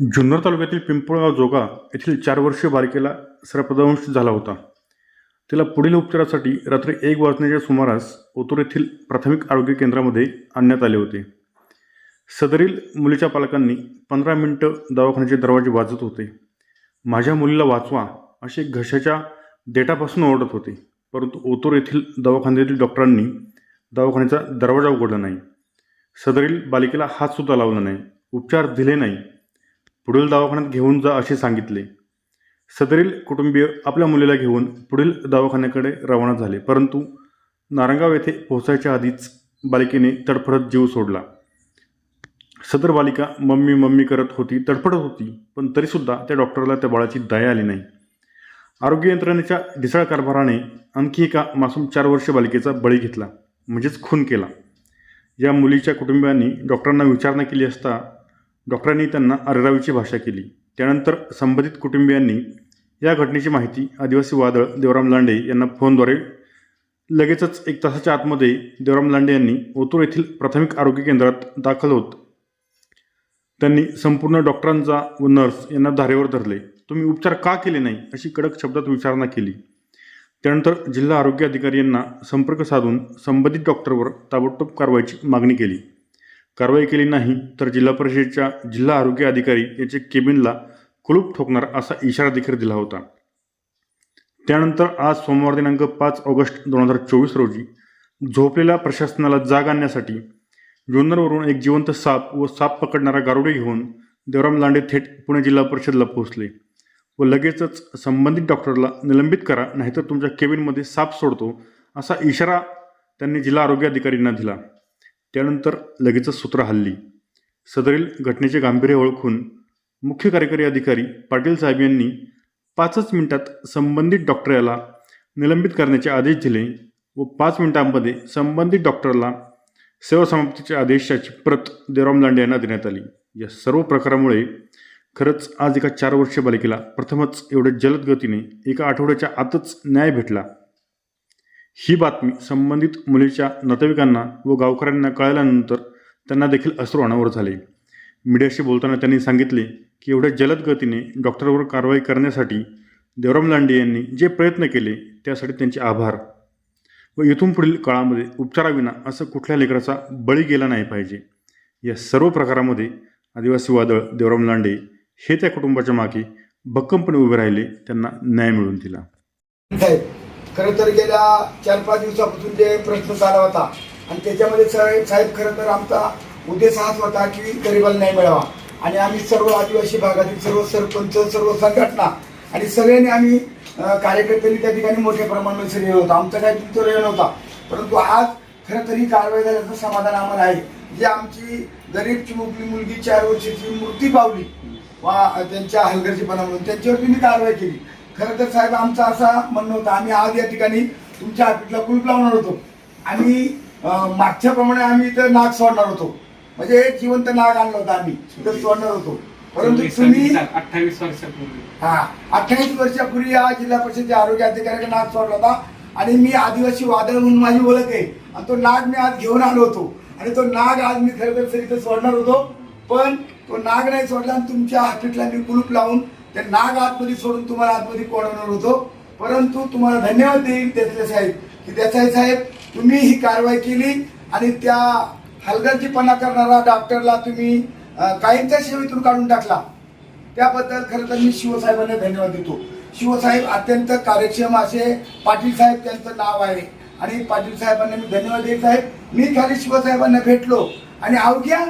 जुन्नर तालुक्यातील पिंपळगाव जोगा येथील चार वर्षीय बालिकेला सर्पदंश झाला होता. तिला पुढील उपचारासाठी रात्री एक वाजण्याच्या सुमारास ओतूर येथील प्राथमिक आरोग्य केंद्रामध्ये आणण्यात आले होते. सदरील मुलीच्या पालकांनी पंधरा मिनटं दवाखान्याचे दरवाजे वाजत होते. माझ्या मुलीला वाचवा असे घशाच्या देठापासून ओरडत होते. परंतु ओतूर येथील दवाखान्यातील डॉक्टरांनी दवाखान्याचा दरवाजा उघडला नाही. सदरील बालिकेला हातसुद्धा लावला नाही. उपचार दिले नाही. पुढील दवाखान्यात घेऊन जा असे सांगितले. सदरील कुटुंबीय आपल्या मुलीला घेऊन पुढील दवाखान्याकडे रवाना झाले. परंतु नारंगाव येथे पोहोचायच्या आधीच बालिकेने तडफडत जीव सोडला. सदर बालिका मम्मी मम्मी करत होती तडफडत होती पण तरीसुद्धा त्या डॉक्टरला त्या बाळाची दया आली नाही. आरोग्य यंत्रणेच्या ढिसाळ कारभाराने आणखी एका मासूम चार वर्ष बालिकेचा बळी घेतला म्हणजेच खून केला. या मुलीच्या कुटुंबियांनी डॉक्टरांना विचारणा केली असता डॉक्टरांनी त्यांना अररावीची भाषा केली. त्यानंतर संबंधित कुटुंबियांनी या घटनेची माहिती आदिवासी वादळ देवराम लांडे यांना फोनद्वारे लगेचच एक तासाच्या आतमध्ये देवराम लांडे यांनी ओतूर येथील प्राथमिक आरोग्य केंद्रात दाखल होत. त्यांनी संपूर्ण डॉक्टरांचा व नर्स यांना धारेवर धरले. तुम्ही उपचार का केले नाही? अशी कडक शब्दात विचारणा केली. त्यानंतर जिल्हा आरोग्य अधिकारी यांना संपर्क साधून संबंधित डॉक्टरवर ताबडतोब कारवाईची मागणी केली. कारवाई केली नाही तर जिल्हा परिषदेच्या जिल्हा आरोग्य अधिकारी याचे केबिनला कुलूप ठोकणार असा इशारा देखील दिला होता. त्यानंतर आज सोमवार दिनांक पाच ऑगस्ट दोन हजार चोवीस रोजी झोपलेल्या प्रशासनाला जाग आणण्यासाठी जुन्नरवरून एक जिवंत साप व साप पकडणारा गारुडे घेऊन देवराम लांडे थेट पुणे जिल्हा परिषदला पोहोचले व लगेचच संबंधित डॉक्टरला निलंबित करा नाहीतर तुमच्या केबिनमध्ये साप सोडतो असा इशारा त्यांनी जिल्हा आरोग्य अधिकारींना दिला. त्यानंतर लगेचच सूत्र हल्ली. सदरील घटनेचे गांभीर्य ओळखून मुख्य कार्यकारी अधिकारी पाटील साहेब यांनी पाचच मिनिटात संबंधित डॉक्टर याला निलंबित करण्याचे आदेश दिले व पाच मिनिटांमध्ये संबंधित डॉक्टरला सेवा समाप्तीच्या आदेशाची प्रत देवराम लांडे यांना देण्यात आली. या सर्व प्रकारामुळे खरंच आज एका चार वर्षीय बालिकेला प्रथमच एवढ्या जलद गतीने एका आठवड्याच्या आतच न्याय भेटला. ही बातमी संबंधित मुलीच्या नातेवाईकांना व गावकऱ्यांना कळल्यानंतर त्यांना देखील अश्रू अनावर झाले. मीडियाशी बोलताना त्यांनी सांगितले की एवढ्या जलद गतीने डॉक्टरवर कारवाई करण्यासाठी देवराम लांडे यांनी जे प्रयत्न केले त्यासाठी त्यांचे आभार. व इथून पुढील काळामध्ये उपचाराविना असं कुठल्या लेकराचा बळी गेला नाही पाहिजे. या सर्व प्रकारामध्ये आदिवासी वादळ देवराम लांडे हे त्या कुटुंबाच्या मागे भक्कमपणे उभे राहिले त्यांना न्याय मिळवून दिला. खरं तर गेल्या चार पाच दिवसापासून जे प्रश्न चालला होता आणि त्याच्यामध्ये साहेब साहेब खरं तर आमचा उद्देश हाच होता की गरिबाला न्याय मिळावा. आणि आम्ही सर्व आदिवासी भागातील सर्व सरपंच सर्व संघटना आणि सगळ्यांनी आम्ही कार्यकर्त्यांनी त्या ठिकाणी मोठ्या प्रमाणात सहयोग होता. आमचा काही तुमचा वेळ नव्हता. परंतु आज खरं तर ही कारवाई झाल्याचं समाधान आम्हाला आहे. जी आमची गरीब चिमुकली मुलगी चार वर्षाची मूर्ती पावली वा त्यांच्या हलगर्जीपणा म्हणून त्यांच्यावरती मी कारवाई केली. खरं तर साहेब आमचं असं म्हणणं होतं आम्ही आज या ठिकाणी तुमच्या ऑफिसला कुलूप लावणार होतो. आणि अं, मागच्या प्रमाणे आम्ही इथं नाग सोडणार होतो. म्हणजे एक जिवंत नाग आणलं होतं आम्ही इथं सोडणार होतो. परंतु तुम्ही अठ्ठावीस वर्षापूर्वी. हा अठ्ठावीस वर्षापूर्वी या जिल्हा परिषदेच्या आरोग्य अधिकाऱ्याकडे नाग सोडला होता. आणि मी आदिवासी वादळ म्हणून माझी ओळख आहे. आणि तो नाग मी आज घेऊन आलो होतो. आणि तो नाग आज मी खरं तर सर इथं सोडणार होतो. पण तो नाग नाही सोडला आणि तुमच्या हॉस्पिटलला मी कुलूप लावून ते नाग आतमध्ये सोडून तुम्हाला आतमध्ये कोणवणार होतो? परंतु तुम्हाला धन्यवाद देईल देसाई साहेब की देसाई साहेब तुम्ही ही कारवाई केली आणि त्या हलगर्जीपणा करणारा डॉक्टरला तुम्ही काहींच्या सेवेतून काढून टाकला. त्याबद्दल खरं तर मी शिवसाहेबांना धन्यवाद देतो. शिवसाहेब अत्यंत कार्यक्षम असे पाटील साहेब त्यांचं नाव आहे. आणि पाटील साहेबांना मी धन्यवाद देत साहेब. मी खाली शिवसाहेबांना भेटलो. आणि अवघ्या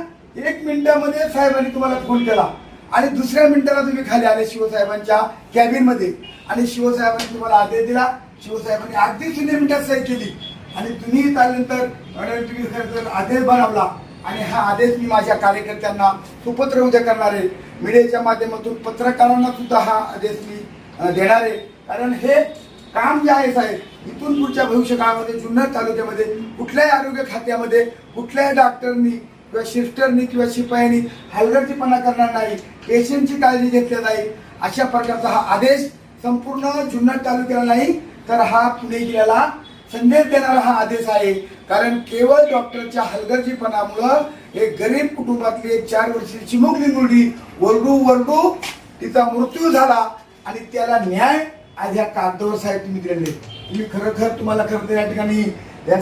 एक मिनिटामध्ये साहेबांनी तुम्हाला फोन केला. आणि दुसऱ्या मिनिटाला तुम्ही खाली आले शिवसाहेबांच्या कॅबिनमध्ये आणि शिवसाहेबांनी तुम्हाला आदेश दिला. शिवसाहेबांनी अगदी शून्य मिनिटात सही केली. आणि तुम्ही आल्यानंतर आदेश बनवला. आणि हा आदेश मी माझ्या कार्यकर्त्यांना सुपत्र उद्या करणार आहे. मीडियाच्या माध्यमातून पत्रकारांना सुद्धा हा आदेश मी देणार आहे. कारण हे काम जे आहे साहेब इथून पुढच्या भविष्य काळामध्ये जुन्नर तालुक्यामध्ये कुठल्याही आरोग्य खात्यामध्ये कुठल्याही डॉक्टरनी किंवा शिफ्टरनी किंवा शिपायांनी हलगर्जीपणा करणार नाही पेशंटची काळजी घेतली नाही अशा प्रकारचा हा आदेश संपूर्ण जुन्नर तालुक्याला नाही तर हा पुणे जिल्ह्याला संदेश देणारा हा आदेश आहे. कारण केवळ डॉक्टरच्या हलगर्जीपणामुळं एक गरीब कुटुंबातली एक चार वर्षी चिमुकली मुलगी वरडू वरडू तिचा मृत्यू झाला आणि त्याला न्याय आज या कागदावर साहेब तुम्ही दिलेले तुम्ही खरोखर तुम्हाला खरं तर या ठिकाणी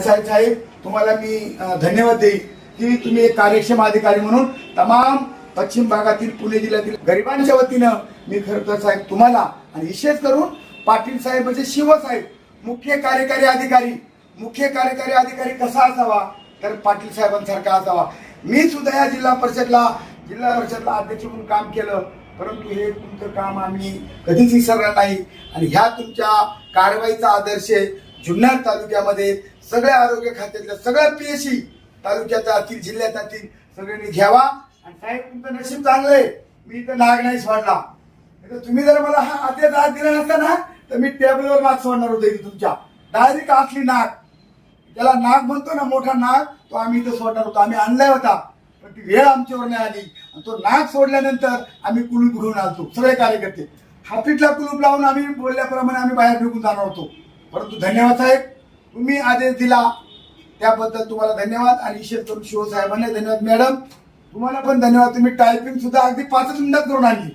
साहेब साहेब तुम्हाला मी धन्यवाद देईन. की तुम्ही एक कार्यक्षम अधिकारी म्हणून तमाम पश्चिम भागातील पुणे जिल्ह्यातील गरिबांच्या वतीनं मी खरं तर साहेब तुम्हाला आणि विशेष करून पाटील साहेब म्हणजे शिवसाहेब मुख्य कार्यकारी अधिकारी. मुख्य कार्यकारी अधिकारी कसा असावा? तर पाटील साहेबांसारखा असावा. मी सुद्धा या जिल्हा परिषदला जिल्हा परिषदला अध्यक्ष म्हणून काम केलं. परंतु हे तुमचं काम आम्ही कधीच विसरणार नाही. आणि ह्या तुमच्या कारवाईचा आदर्श जुन्नर तालुक्यामध्ये सगळ्या आरोग्य खात्यातल्या सगळ्या पीएससी तालुक्यात असतील जिल्ह्यात असतील सगळ्यांनी घ्यावा. आणि साहेब तुमचं नशीब चांगलं आहे. मी इथं नाग नाही सोडला. नाही तर तुम्ही जर मला हा आदेश आज दिला नसता ना तर मी टेबलवर नाग सोडणार होतो इथे तुमच्या. डायरेक्ट असली नाग. त्याला नाग म्हणतो ना मोठा नाग तो आम्ही इथं सोडणार होतो. आम्ही आणलाय होता. पण ती वेळ आमच्यावर नाही आली. आणि तो नाग सोडल्यानंतर आम्ही कुलूप घेऊन आलतो. सगळे कार्यकर्ते. हापीटला कुलूप लावून आम्ही बोलल्याप्रमाणे आम्ही बाहेर निघून जाणार होतो. परंतु धन्यवाद साहेब. तुम्ही आदेश दिला. त्याबद्दल तुम्हाला धन्यवाद. आणि विशेष करून शिवसाहेबांना धन्यवाद. मॅडम तुम्हाला पण धन्यवाद. तुम्ही टायपिंग सुद्धा अगदी पाचच मिनिटात करून आणली.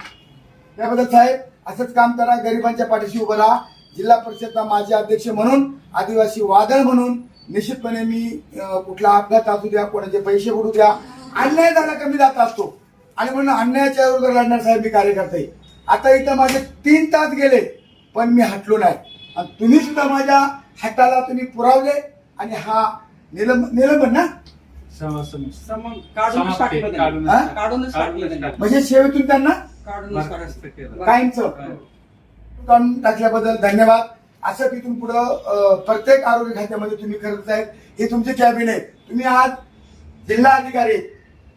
त्याबद्दल साहेब असंच काम करा. गरिबांच्या पाठीशी उभं राहा. जिल्हा परिषदचा माजी अध्यक्ष म्हणून आदिवासी वादळ म्हणून निश्चितपणे मी कुठला अपघात असू द्या कोणाचे पैसे उडू द्या अन्याय झाला कमी जात असतो. आणि म्हणून अन्यायाच्या विरोधात लढणार साहेब मी कार्यकर्ता. आहे आता इथं माझे तीन तास गेले पण मी हटलो नाही. आणि तुम्ही सुद्धा माझ्या हटाला तुम्ही पुरावले. आणि हा निलंब निलंबन ना सम- काढूनच समाप्ती, टाकलं काढूनच त्यांनी. टाकलं. काढूनच टाकलं काढूनच त्यांनी. टाकलं. म्हणजे सेवेतून त्यांना काढूनच बरखास्त टाकलं. केलं. कायमचं काढून टाकल्याबद्दल धन्यवाद असं तिथून पुढं अं, प्रत्येक आरोग्य खात्यामध्ये तुम्ही करत आहेत हे तुमचे कॅबिन आहे तुम्ही आज जिल्हा अधिकारी आहेत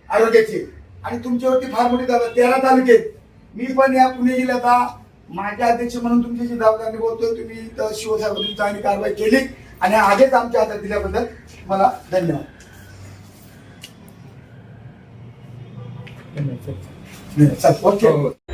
आरोग्याचे आणि तुमच्यावरती फार मोठी जबाबदारी तेरा तालुके. मी पण या पुणे जिल्ह्याचा माझे अध्यक्ष म्हणून तुमच्याशी जबाबदारी बोलतोय तुम्ही इथं शिवसाहेबांनी चांगली कारवाई केली आणि आदेश आमच्या हातात दिल्याबद्दल मला धन्यवाद. ओके. हो, हो.